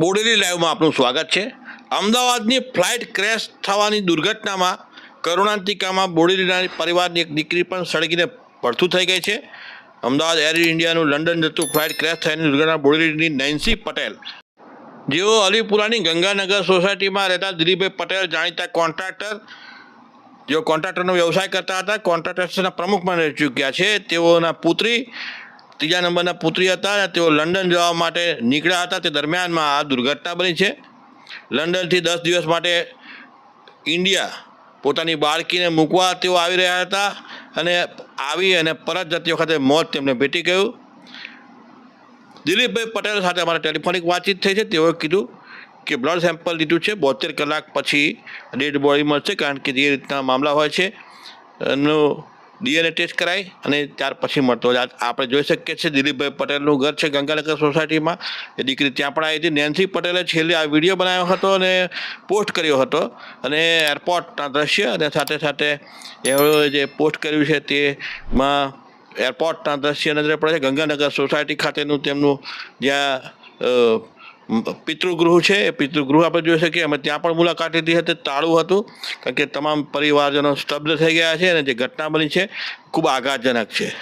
બોડેલી લાઈવમાં આપનું સ્વાગત છે. અમદાવાદની ફ્લાઇટ ક્રેશ થવાની દુર્ઘટનામાં કરુણાંતિકામાં બોડેલીના પરિવારની એક દીકરી પણ સળગીને પડતું થઈ ગઈ છે. અમદાવાદ એર ઇન્ડિયાનું લંડન જતું ફ્લાઇટ ક્રેશ થયાની દુર્ઘટના બોડેલીની નેન્સી પટેલ, જેઓ અલીપુરાની ગંગાનગર સોસાયટીમાં રહેતા દિલીપભાઈ પટેલ જાણીતા કોન્ટ્રાક્ટર, જેઓ કોન્ટ્રાક્ટરનો વ્યવસાય કરતા હતા, કોન્ટ્રાક્ટર્સના પણ રહી ચૂક્યા છે. તેઓના પુત્રી ત્રીજા નંબરના પુત્રી હતા અને તેઓ લંડન જવા માટે નીકળ્યા હતા. તે દરમિયાનમાં આ દુર્ઘટના બની છે. લંડનથી દસ દિવસ માટે ઇન્ડિયા પોતાની બાળકીને મૂકવા તેઓ આવી રહ્યા હતા અને આવી અને પરત જતી વખતે મોત તેમને ભેટી ગયું. દિલીપભાઈ પટેલ સાથે અમારે ટેલિફોનિક વાતચીત થઈ છે. તેઓએ કીધું કે બ્લડ સેમ્પલ લીધું છે. બોતેર કલાક પછી ડેડ બોડી મળશે કારણ કે જે રીતના મામલા હોય છે. એનું ડીએનએ ટેસ્ટ કરાય અને ત્યાર પછી મળતો આપણે જોઈ શકીએ છીએ દિલીપભાઈ પટેલનું ઘર છે ગંગાનગર સોસાયટીમાં. એ દીકરી ત્યાં પણ આવી હતી. નેન્સી પટેલે છેલ્લે આ વીડિયો બનાવ્યો હતો અને પોસ્ટ કર્યો હતો. અને એરપોર્ટના દ્રશ્ય અને સાથે સાથે એમણે જે પોસ્ટ કર્યું છે તેમાં એરપોર્ટના દ્રશ્ય નજરે પડે છે. ગંગાનગર સોસાયટી ખાતેનું તેમનું જ્યાં પિતૃગૃહ છે. એ પિતૃગૃહ આપણે જોઈ શકીએ. અમે ત્યાં પણ મુલાકાત લીધી હતી. તાળું હતું. કારણ કે તમામ પરિવારજનો સ્તબ્ધ થઈ ગયા છે અને જે ઘટના બની છે, ખૂબ આઘાતજનક છે.